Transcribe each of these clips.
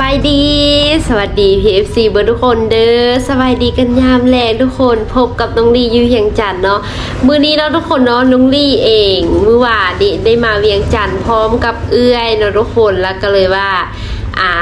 บายดี สวัสดี PFC เบอร์ทุกคนเด้อสบายดีกันยามแลงทุกคนพบกับน้องลี่อยูเวียงจันเนาะมื้อนี้เราทุกคนเนาะน้องลี่เองเมื่อวานนี้ได้มาเวียงจันพร้อมกับเอื้อยเนาะทุกคนแล้วก็เลยว่าอ่า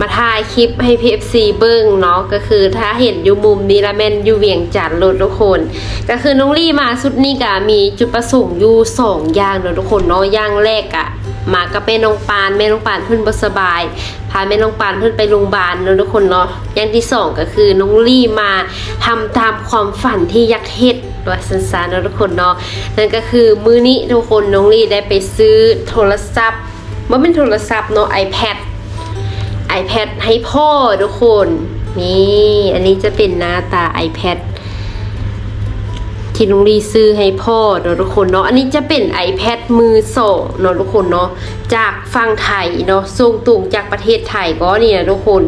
มาถ่ายคลิปให้ PFC เบิ้งเนาะก็คือถ้าเห็นอยู่มุมนี้ละแม่นอยู่เวียงจันทน์โลดทุกคน ก็คือน้องลี่มาสุดนี้ก็มีจุดประสงค์อยู่สองอย่างเนาะทุกคนเนาะอย่างแรกอะ มากับแม่น้องปานแม่น้องปานเพิ่นบสบาย พาแม่น้องปานเพิ่นไปโรงพยาบาลเนาะทุกคนเนาะอย่างที่สองก็คือน้องลี่มาทำตามความฝันที่อยากเฮ็ดว่าสั้นๆเนาะทุกคนเนาะนั่นก็คือมื้อนี้ทุกคนน้องลี่ได้ไปซื้อโทรศัพท์บ่เป็นโทรศัพท์เนาะ iPad iPad ให้พ่อทุกคนนี่อันนี้จะเป็นหน้าตา iPad ที่น้องลีซื้อให้พ่อเนาะทุกคนเนาะอันนี้จะเป็น iPad มือสองเนาะทุกคนเนาะจากฝั่งไทยเนาะส่งตรงจากประเทศไทยก็นี่นะทุกคน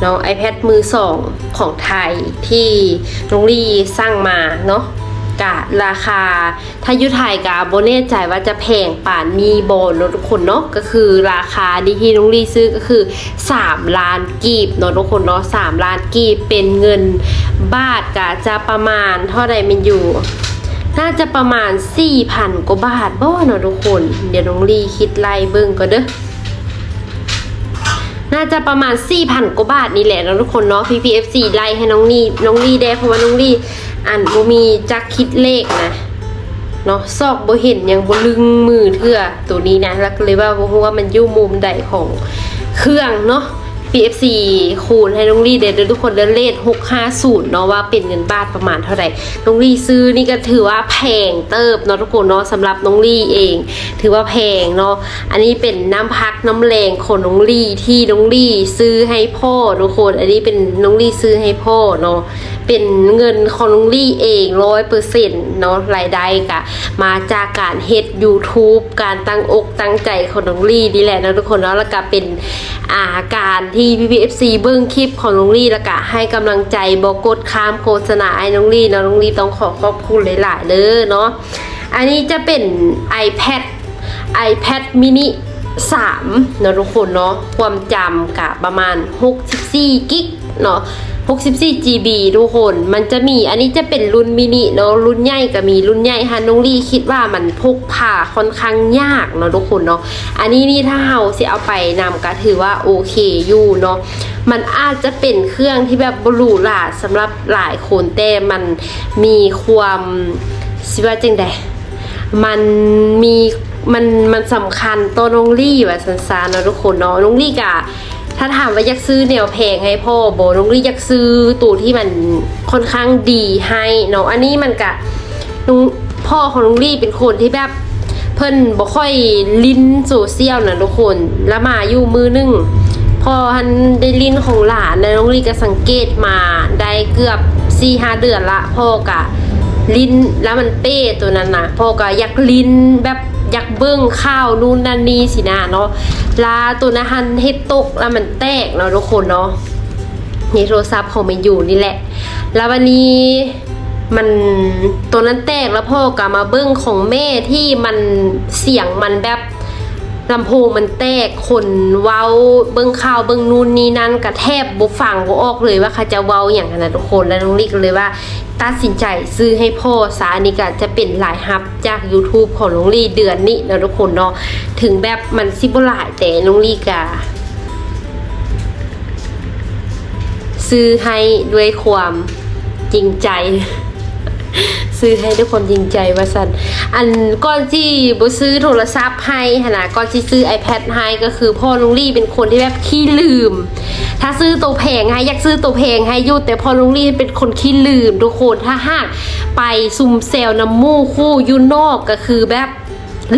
เนาะ iPad มือสองของไทยที่น้องลีสร้างมาเนาะ กะราคา ถ้าอยุไทยกะโบแน่ใจว่าจะแพงป่านมีโบนเนาะทุกคนเนาะก็คือราคาที่ที่น้องลีซื้อก็คือ 3 ล้านกีบเนาะทุกคนเนาะ3ล้านกีบเป็นเงินบาทกะจะประมาณเท่าใดมันอยู่น่าจะประมาณ 4,000กว่าบาทบ่เนาะทุกคน เดี๋ยวน้องลีคิดไล่เบิ่งก็เด้อน่าจะประมาณ4,000กว่าบาทนี่แหละนะทุกคนเนาะ PPFC ไล่ให้น้องนี่น้องลี่ได้เพราะว่าน้องลี่ อ่านบ่มีจักคิดเลขนะเนาะซอกบ่เห็นยังบ่ลึงมือเทื่อตัวนี้นะแล้วก็เลยว่าบ่ฮู้ว่ามันอยู่มุมใดของเครื่องเนาะ PFC คูณให้น้องลี่เดี๋ยทุกคนเดินเลข650เนาะว่าเป็นเงินบาทประมาณเท่าไหร่น้องลี่ซื้อนี่ก็ถือว่าแพงเติบเนาะทุกคนเนาะสำหรับน้องลี่เอง ถือว่าแพงเนาะอันนี้เป็นน้ำพักน้ำแรงของน้องลี่ที่น้องลี่ซื้อให้พ่อทุกคน อันนี้เป็นน้องลี่ซื้อให้พ่อเนาะ เป็นเงินของน้องลี่เองร้อยเปอร์เซ็นต์เนาะรายได้กะมาจากการเฮ็ด YouTube การตั้งอกตั้งใจของน้องลี่นี่แหละนะทุกคนเนาะแล้วก็เป็นอาการที่ PPFC เอฟซีเบิ้งคลิปของน้องลี่แล้วก็ให้กำลังใจบอกกดข้ามโฆษณาให้น้องลี่เนาะน้องลี่ต้องขอขอบคุณหลายๆเด้อเนาะอันนี้จะเป็น iPad iPad mini 3เนาะทุกคนเนาะความจำกะประมาณ 64 กิกเนาะ 64 GB ทุกคน มันจะมี อันนี้จะเป็นรุ่นมินิเนาะ รุ่นใหญ่ก็มีรุ่นใหญ่ฮะน้องลี่คิดว่ามันพกพาค่อนข้างยากเนาะทุกคนเนาะ อันนี้นี่ถ้าเฮาสิเอาไปนำก็ถือว่าโอเคอยู่เนาะ มันอาจจะเป็นเครื่องที่แบบบหรูหราสำหรับหลายคนแต่มันมีความสิว่าจังไดมันมีมันมันสำคัญตัวน้องลี่ว่าสันซานเนาะทุกคนเนาะน้องลี่กะ ถ้าถามว่าอยากซื้อแนวเพลงให้พ่อโบน้องลี่อยากซื้อตัวที่มันค่อนข้างดีให้เนาะอันนี้มันกะน้องพ่อของน้องลี่เป็นคนที่แบบเพิ่นบ่ค่อยลิ้นโซเชียลนะทุกคน แล้วมาอยู่มือหนึงพอฮันได้ลิ้นของหลานแล้วน้องลี่ก็สังเกตมาได้เกือบ4ีหเดือนละพ่อกะลิ้นแล้วมันเป้ตัวนั้นนะพ่อก็อยากลิ้นแบบ อยากเบิ้งข้าวนู่นนั่นนี่สินะเนาะลาตัวนะฮันเฮ็ดตกแล้วมันแตกเนาะทุกคนเนาะนี่โทรศัพท์ของมันอยู่นี่แหละ แล้ววันนี้มันตัวนั้นแตกแล้วพ่อกลับมาเบิ้งของแม่ที่มันเสียงมันแบบ ลำโพงมันแตกคนเว้าเบิ้งข่าวเบิ้งนู่นนี่นั่นกระแทบบุฟังบ่ออกเลยว่าเขาจะเว้าอย่างนั้นนะทุกคนแล้วน้องลิกเลยว่า ตัดสินใจซื้อให้พ่อสาอันนี้ก็จะเป็นหลายฮับจาก YouTube ของน้องลี่เดือนนี้นะทุกคนเนาะถึงแบบมันซิบหลายแต่น้องลี่กาซื้อให้ด้วยความจริงใจ ซื้อให้ด้วยความจริงใจว่าสันอันก่อนที่บซื้อโทรศัพท์ให้ขนนะก่อนที่ซื้อ iPad ให้ก็คือพ่อลุงลี่เป็นคนที่แบบขี้ลืม ถ้าซื้อตัวแพงให้อยากซื้อตัวแพงให้ยุดแต่พอลุงลี่เป็นคนขี้ลืมทุกคนถ้าหากไปซุ่มเซลน้ำมูกคู่ยูนอกก็คือแบบ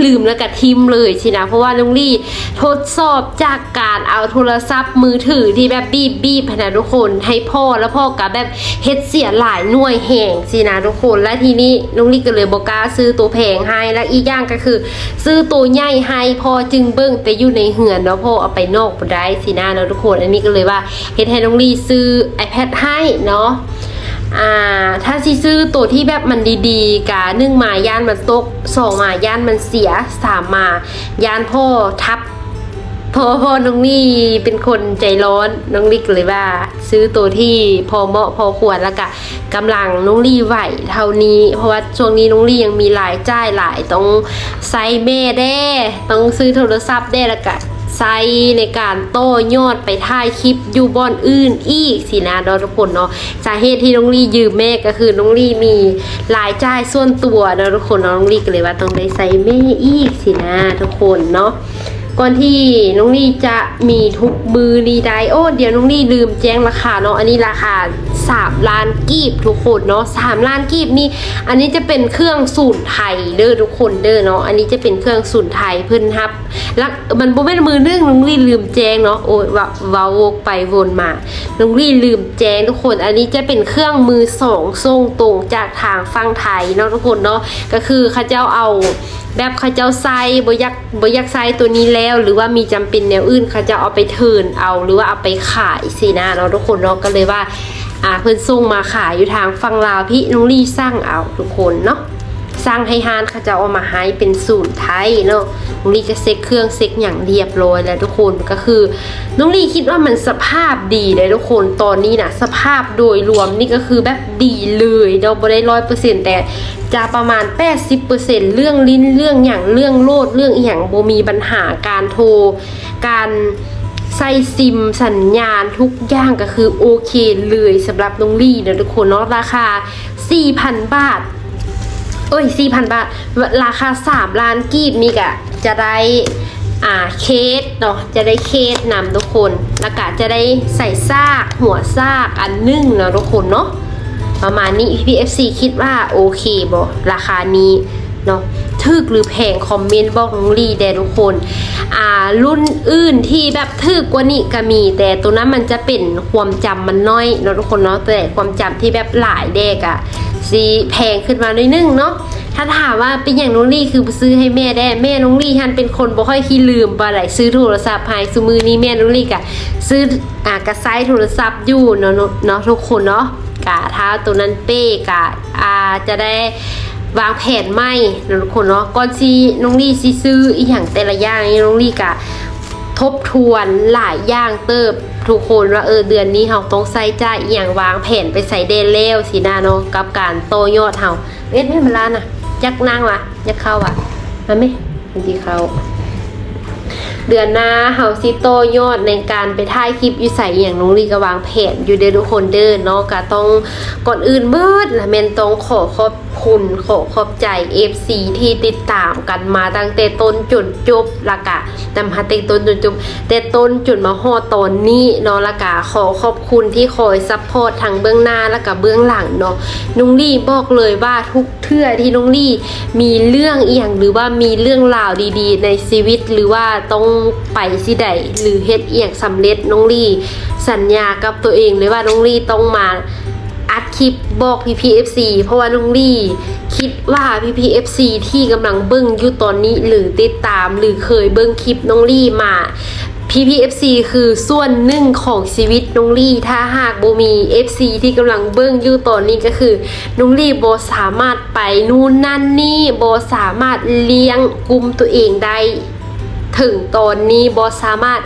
ลืมแล้วก็ทิมเลยสินะเพราะว่าลุงลี่ทดสอบจากการเอาโทรศัพท์มือถือที่แบบบีบบีบให้นะทุกคนให้พ่อแล้วพ่อกับแบบเฮ็ดเสียหลายหน่วยแห่งสินะทุกคนและทีนี้ลุงลี่ก็เลยบอกกล้าซื้อตัวแพงให้และอีกอย่างก็คือ ซื้อตัวใหญ่ให้พ่อจึงเบิ้งแต่อยู่ในเหือนเนาะพ่อเอาไปนอกบ่ได้สินะเนาะทุกคน อันนี้ก็เลยว่าเฮ็ดให้ลุงลี่ซื้อ iPad ให้เนาะ อ่าถ้าสิซื้อตัวที่แบบมันดีๆกาหนึ่งมาย่านมันตกสองมาย่านมันเสียสามมาย่านพ่อทับเพราะพอน้องนี่เป็นคนใจร้อนน้องลิกเลยว่า ซื้อตัวที่พอเหมาะพอควรแล้วก็กำลังน้องลี่ไหวเท่านี้ เพราะว่าช่วงนี้น้องลี่ยังมีหลายจ่ายหลายต้องใส่แม่แด้ต้องซื้อโทรศัพท์แด้แล้วก็ ใช้ในการโต้ยอดไปท่ายคลิปอยู่บอนอื่นอีกสินะทุกคนเนาะสาเหตุที่น้องลี่ยืมแม่ก็คือน้องลี่มีรายจ่ายส่วนตัวนะทุกคนน้องลี่ก็เลยว่าต้องได้ใส่แม่อีกสินะทุกคนเนาะ ก่อนที่น้องลี่จะมีทุกมือรีไดโอ้เดี๋ยวน้องลี่ลืมแจ้งราคาเนาะอันนี้ราคา3ล้านกีบทุกคนเนาะ3ล้านกีบนี่อันนี้จะเป็นเครื่องสูตรไทยเด้อทุกคนเด้อเนาะอันนี้จะเป็นเครื่องสูตรไทยเพิ่นฮับแล้วมันบ่แม่นมือนึงน้องลี่ลืมแจ้งเนาะโอ้ยว่าว้าวกไปวนมาน้องลี่ลืมแจ้งทุกคน อันนี้จะเป็นเครื่องมือสองส่งตรงจากทางฝั่งไทยเนาะทุกคนเนาะก็คือเขาเจ้าเอา แบบเขาเจ้าไซบยักบยักไซตัวนี้แล้ว หรือว่ามีจำเป็นแนวอื่นเขาจะเอาไปเทินเอาหรือว่าเอาไปขายสินะเนาะทุกคนเนาะก็เลยว่าอ่าเพื่อนส่งมาขายอยู่ทางฝั่งลาวพี่น้งลี่สร้างเอาทุกคนเนาะสร้างให้ฮานเขาจะเอามาให้เป็นสูตรไทยเนาะ น้องลี่จะเซ็กเครื่องเซ็กอย่างเรียบร้อยแล้วทุกคนก็คือน้องลี่คิดว่ามันสภาพดีเลยทุกคนตอนนี้นะสภาพโดยรวมนี่ก็คือแบบดีเลยเราไม่ได้ร้อยเปอร์เซ็นต์แต่จะประมาณ 80%เรื่องลิ้นเรื่องอย่างเรื่องโลดเรื่องอย่างโบมีปัญหาการโทร การใส่ซิมสัญญาณทุกอย่างก็คือโอเคเลยสำหรับน้องลี่เดี๋ยทุกคนเนาะราคา 4,000 บาท เอ้ย 4,000 บาท ราคา 3 ล้านกีบนี่กะ จะได้อ่าเคสเนาะจะได้เคสนำทุกคนแล้วก็จะได้ใส่ซากหัวซากอันนึ่งเนาะทุกคนเนาะประมาณนี้ PFC คิดว่าโอเคบ่ราคานี้เนาะทึกหรือแพงคอมเมนต์บอกน้องลีแดทุกคน อ่ารุ่นอื่นที่แบบทึกกว่านี้ก็มี แต่ตัวนั้นมันจะเป็นความจำมันน้อยเนาะทุกคนเนาะแต่ความจำที่แบบหลายเด็กอะสีแพงขึ้นมาหน่อยนึงเนาะ ถ้าถามว่าเป็นอย่างน้องลี่คือซื้อให้แม่ได้ แม่น้องลี่ฮันเป็นคนบ่ค่อยขี้ลืมปลาไหลซื้อโทรศัพท์ให้ซุมือนี้แม่น้องลี่กะซื้ออ่ากระไซโทรศัพท์อยู่เนาะเนาะทุกคนเนาะกะถ้าตัวนั้นเป้กะอาจะได้วางแผนไม่นะทุกคนเนาะก่อนซีน้องลี่ซีซื้ออีหยังแต่ละอย่างนี่น้องลี่กะทบทวนหลายอย่างเติบทุกคนว่าเออเดือนนี้เราต้องใส่จ่ายอีหยังวางแผนไปใส่เดนแล้วสินะเนาะกับการโตยอดเฮาเอ็ดไม่มาล้านอะ ยักนั่งวะยักเข้าวะมาไหมมันที่เข้า เดือนหน้าเฮาซิโตยอดในการไปถ่ายคลิปอยู่ใส่อย่างน้องลีก็วางแผนอยู่เดทุกคนเด้อเนาะก็ต้องก่อนอื่นเบิดละแม่นต้องขอขอบคุณขอขอบใจ FC ที่ติดตามกันมาตั้งแต่ต้นจนจบละกะนำมาเต็ต้นจนจบแต่ต้นจนมาฮอตอนนี้เนาะละกะขอขอบคุณที่คอยซัพพอร์ตทางเบื้องหน้าและก็เบื้องหลังเนาะน้องลี่บอกเลยว่าทุกเทื่อที่น้องลี่มีเรื่องอีหยังหรือว่ามีเรื่องราวดีๆ ในชีวิตหรือว่าต้องไปสิใดหรือเฮ็ดเอียงสำเร็จน้องลี่ สัญญากับตัวเองเลยว่าน้องลี่ต้องมาอัดคลิปบอก PPFC เอซเพราะว่าน้องลี่คิดว่า PPFC ที่กำลังเบิ้งอยู่ตอนนี้หรือติดตามหรือเคยเบิ้งคลิปน้องลี่มา PPFC คือส่วนหนึ่งของชีวิตน้องลี่ถ้าหากโบมี FC ที่กำลังเบิ้งอยู่ตอนนี้ก็คือน้องลี่โบสามารถไปนู่นนั่นนี่โบสามารถเลี้ยงกลุ่มตัวเองได้ ถึงตอนนี้โบสามารถ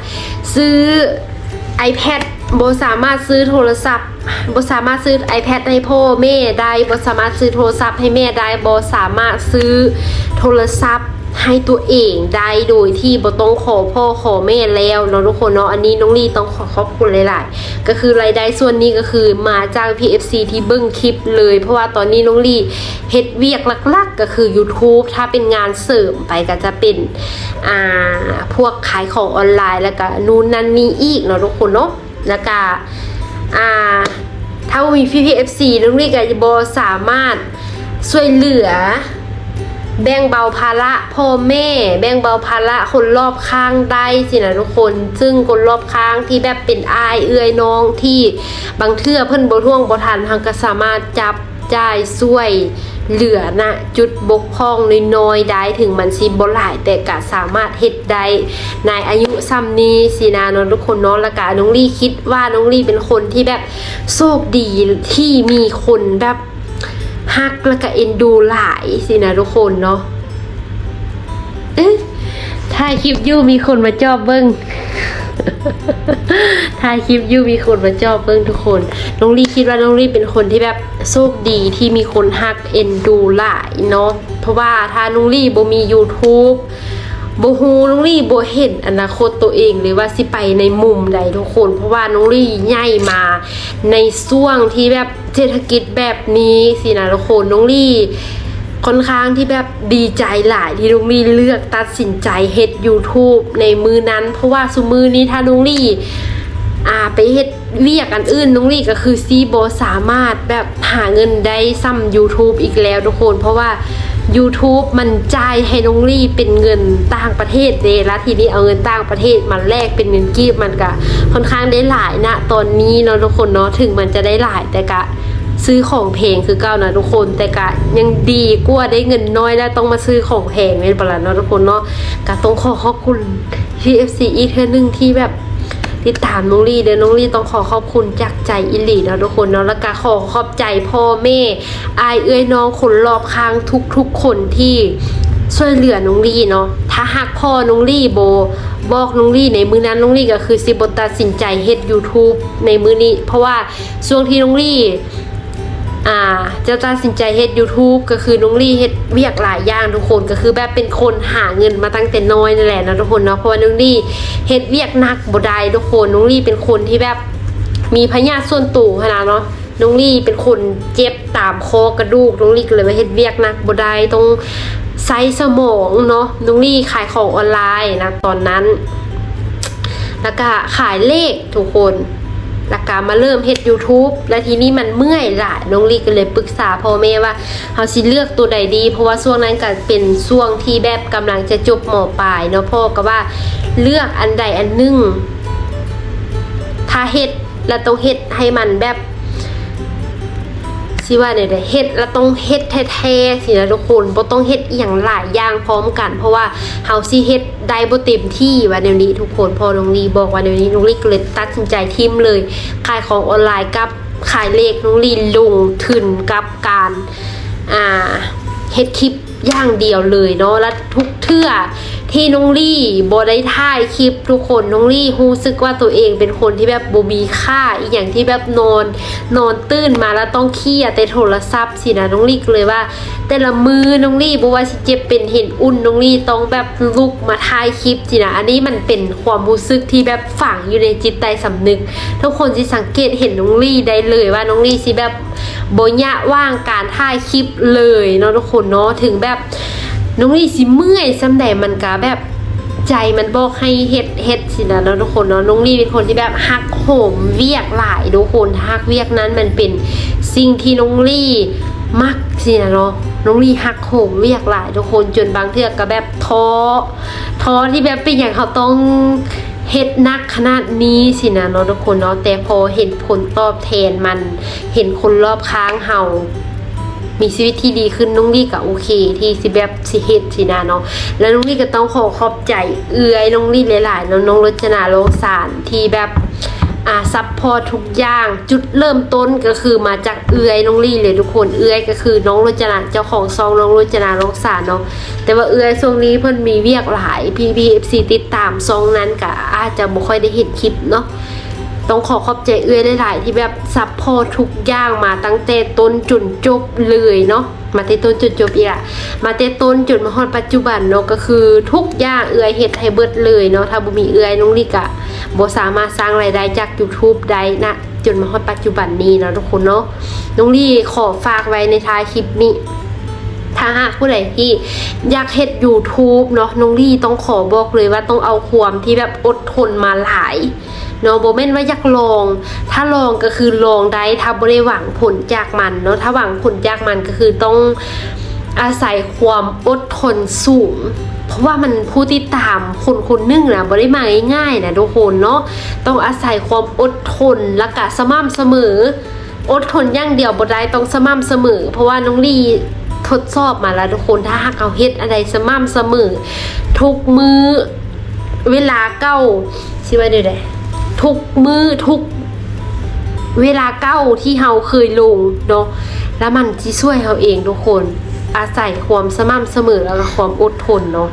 ซื้อ iPad โบสามารถซื้อโทรศัพท์โบสามารถซื้อ iPad ให้พ่อแม่ได้โบสามารถซื้อโทรศัพท์ให้แม่ได้โบสามารถซื้อโทรศัพท์ ให้ตัวเองได้โดยที่บ่ต้องขอพ่อขอแม่แล้วเนาะทุกคนเนาะอันนี้น้องลี่ต้องขอขอบคุณหลายๆ ก็คือรายได้ส่วนนี้ก็คือมาจาก PFC ที่เบิ้งคลิปเลย เพราะว่าตอนนี้น้องลี่เฮ็ดเวียกหลักๆ ก็คือ YouTube ถ้าเป็นงานเสริมไปก็จะเป็นอ่าพวกขายของออนไลน์แล้วก็นู่นนั่นนี่อีกเนาะทุกคนเนาะแล้วก็อ่าถ้ามีพี่พีเอฟซีน้องลี่กับโบสามารถช่วยเหลือ แบ่งเบาภาระพ่อแม่ แบ่งเบาภาระคนรอบข้างได้สินะทุกคน ซึ่งคนรอบข้างที่แบบเป็นอายเอื้อยน้องที่บางเทื่อเพิ่นบ่ท่วงบ่ทันทางก็สามารถจับจ่ายช่วยเหลือนะจุดบกพร่องน้อยๆได้ถึงมันสิบ่หลายแต่ก็สามารถเฮ็ดได้ในอายุซ้ำนี้สินะเนาะทุกคนเนาะล้วก็น้องลี่คิดว่าน้องลี่เป็นคนที่แบบโชคดีที่มีคนแบบ ฮักแล้วก็เอ็นดูหลายสินะทุกคนเนาะเอ๊ะถ่ายคลิปยู่มีคนมาจอบเบิ้งถ่ายคลิปยู่มีคนมาจอบเบิ้งทุกคน น้องลี่คิดว่าน้องลี่เป็นคนที่แบบโชคดีที่มีคนฮักเอ็นดูหลายเนาะ เพราะว่าถ้าน้องลี่บ่มี YouTube บฮูน้องลี่บเห็นอนาคตตัวเองเลยว่าสิไปในมุมใดทุกคน เพราะว่าน้องลี่ใหญ่มาในช่วงที่แบบเศรษฐกิจแบบนี้สินะทุกคนน้องลี่ค่อนข้างที่แบบดีใจหลายที่น้องลี่เลือกตัดสินใจเฮ็ด YouTube ในมือนั้น เพราะว่าสุมือนี้ถ้าน้องลี่อ่าไปเฮ็ดเวียกอันอื่นน้องลี่ก็คือซีโบสามารถแบบหาเงินได้ซ้ำ YouTube อีกแล้วทุกคน เพราะว่า YouTube มันจ่ายให้น้องลี่เป็นเงินต่างประเทศเดแล้วทีนี้เอาเงินต่างประเทศมาแลกเป็นเงินกีบมันก็ค่อนข้างได้หลายนะตอนนี้เนาะทุกคนเนาะถึงมันจะได้หลายแต่กะซื้อของแพงคือเก้านะทุกคนแต่กะยังดีกว่าได้เงินน้อยแล้วต้องมาซื้อของแพงเป็นปะล่ะเนาะทุกคนเนาะกะต้องขอขอบคุณ TFC อีกเทื่อนึงที่แบบ ติดตามน้องลี่เด้อน้องลี่ต้องขอขอบคุณจากใจอิลีเนาะทุกคนเนาะแล้วก็ขอขอบใจพ่อแม่อายเอ้ยน้องคนรอบข้างทุกๆคนที่ช่วยเหลือน้องลี่เนาะ ถ้าหากพ่อน้องลี่โบ บอกน้องลี่ในมือนั้นน้องลี่ก็คือสิบตัดสินใจเฮ็ด YouTube ในมือนี้ เพราะว่าช่วงที่น้องลี่ อ่าจะตัดสินใจเฮ็ด YouTube ก็คือน้องลี่เฮ็ดเวียกหลายอย่างทุกคนก็คือแบบเป็นคนหาเงินมาตั้งแต่น้อยนั่นแหละนะทุกคนเนาะเพราะว่าน้องลี่เฮ็ดเวียกหนักบ่ได้ทุกคนน้องลี่เป็นคนที่แบบมีพยาส่วนตัวขนาดเนาะน้องลี่เป็นคนเจ็บตามคอกระดูกน้องลี่ก็เลยมาเฮ็ดเวียกหนักบ่ได้ต้องใช้สมองเนาะน้องลี่ขายของออนไลน์นะตอนนั้น แล้วก็ขายเลขทุกคน แล้วก็มาเริ่มเฮ็ด YouTube และทีนี้มันเมื่อยละน้องลีก็เลยปรึกษาพ่อแม่ว่าเฮาสิเลือกตัวใดดี เพราะว่าช่วงนั้นก็เป็นช่วงที่แบบกำลังจะจบหมอปลายเนาะพ่อก็ว่าเลือกอันใดอันหนึ่งถ้าเฮ็ดแล้วต้องเฮ็ดให้มันแบบ สิว่าเนี่ยเฮ็ดแล้วต้องเฮ็ดแท้ๆสินะทุกคนบ่ต้องเฮ็ดอหย่างหลายอย่างพร้อมกัน เพราะว่าเฮาสิเฮ็ดได้บ่เต็มที่ว่าแนวนี้ทุกคนพอน้องลีบอกว่าแนวนี้น้องลีก็เลยตัดสินใจทิมเลยขายของออนไลน์กับขายเลขน้องลีลงทุนกับการอ่าเฮ็ดคลิปอย่างเดียวเลยเนาะและทุกเทื่อ ที่น้องลี่บได้ถ่ายคลิปทุกคนน้องลี่รู้สึกว่าตัวเองเป็นคนที่แบบบมีค่าอีกอย่างที่แบบนอน นอนตื่นมาแล้วต้องเครียดแต่โทรศัพท์สินะน้องลี่เลยว่า แต่ละมือน้องลี่บอกว่าสิเจ็บเป็นเห็นอุ่นน้องลี่ต้องแบบลุกมาถ่ายคลิปสินะอันนี้มันเป็นความรู้สึกที่แบบฝังอยู่ในจิตใต้สำนึก ทุกคนสิสังเกตเห็นน้องลี่ได้เลยว่าน้องลี่สิแบบโบยะว่างการถ่ายคลิปเลยเนาะทุกคนเนาะถึงแบบ น้องลี่สิเมื่อยซ้ำใดมันก็แบบใจมันบอกให้เฮ็ดเฮ็ดสินะเนาะทุกคนเนาะน้องลี่เป็นคนที่แบบฮักโหมเวียกหลายทุกคนฮักเวียกนั้นมันเป็นสิ่งที่น้องลี่มักสินะเนาะน้องลี่ฮักโหมเวียกหลายทุกคนจนบางเทือก็แบบท้อท้อที่แบบเป็นอย่างเขาต้องเฮ็ดนักขนาดนี้สินะเนาะทุกคนเนาะแต่พอเห็นผลตอบแทนมัน เห็นคนรอบข้างเฮา มีชีวิตที่ดีขึ้นน้องลี่ก็โอเค ที่สิแบบสิเฮ็ดสินะเนาะแล้วน้องลี่ก็ต้องขอขอบใจเอื้อยน้องลี่หลายๆเนาะน้องรจนาโลงสารที่แบบอาซัพพอทุกอย่างจุดเริ่มต้นก็คือมาจากเอื้อยน้องลี่เลยทุกคนเอื้อยก็คือน้องรจนาเจ้าของซองน้องรจนาโลงสารเนาะแต่ว่าเอื้อยช่วงนี้เพิ่นมีเวียกหลาย PPFC ติดตามซองนั้นก็อาจจะบ่ค่อยได้เห็นคลิปเนาะ ต้องขอขอบใจเอื้อยหลายๆที่แบบซัพพอร์ตทุกอย่างมาตั้งแต่ต้นจนจบเลยเนาะมาแต่ต้นจนจบอีกอะมาแต่ต้นจนมาฮอดปัจจุบันเนาะก็คือทุกอย่างเอื้อยเฮ็ดให้เบิดเลยเนาะถ้าบ่มีเอื้อยน้องลิกะบ่สามารถสร้างรายได้จาก YouTube ได้นะจนมาฮอดปัจจุบันนี้เนาะทุกคนเนาะน้องลี่ขอฝากไว้ในท้ายคลิปนี้ถ้าหากผู้ใดที่อยากเฮ็ด YouTube เนาะน้องลี่ต้องขอบอกเลยว่าต้องเอาความที่แบบอดทนมาหลาย เนาะโบเม่นว่าอยากลอง ถ้าลองก็คือลองได้ถ้าบ่ได้หวังผลจากมันเนาะถ้าหวังผลจากมันก็คือต้องอาศัยความอดทนสูง เพราะว่ามันผู้ติดตามคนคนหนึงนะบ่ได้มาง่ายๆนะทุกคนเนาะต้องอาศัยความอดทนและกะสม่ำเสมอ อดทนอย่างเดียวบ่ได้ต้องสม่ำเสมอ เพราะว่าน้องลีทดสอบมาแล้วทุกคนถ้าหากเอาเฮ็ดอะไรสม่ำเสมอ ทุกมือเวลาเก้าสิว่าเดี๋ยวใด ทุกมือทุกเวลาเก้าที่เฮาเคยลงเนาะแล้วมันที่ช่วยเฮาเองทุกคน อาศัยความสม่ำเสมอแล้วก็ความอดทนเนาะ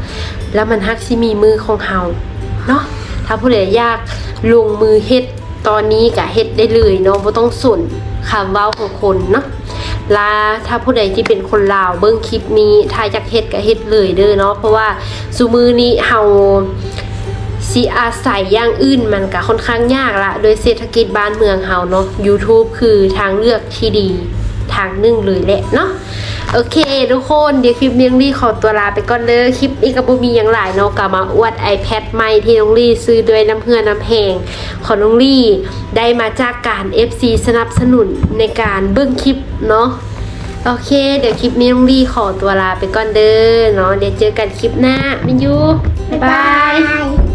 แล้วมันฮักสิมีมือของเฮาเนาะถ้าผู้ใดอยากลงมือเฮ็ดตอนนี้ก็เฮ็ดได้เลยเนาะบ่ต้องสนคำเว้าของคนเนาะลาถ้าผู้ใดที่เป็นคนลาวเบิ่งคลิปนี้ถ้าอยากเฮ็ดก็เฮ็ดเลยเด้อเนาะเพราะว่าซุมือนี้เฮา สิอาศัยอย่างอื่นมันก็ค่อนข้างยากละ โดยเศรษฐกิจบ้านเมืองเฮาเนาะ YouTube คือทางเลือกที่ดีทางหนึ่งเลยแหละเนาะโอเค ทุกคนเดี๋ยวคลิปนี้องลี่ขอตัวลาไปก่อนเด้อคลิปนี้ก็บ่มีอย่างหลายเนาะก็มาอวด iPad ใหม่ที่น้องลี่ซื้อด้วยน้ำเพื่อน้ำแพงของน้องลี่ได้มาจากการ FC สนับสนุนในการเบิ่งคลิปเนาะโอเค เดี๋ยวคลิปนี้น้องลี่ขอตัวลาไปก่อนเด้อเนาะเดี๋ยวเจอกันคลิปหน้ามินยูบ๊ายบาย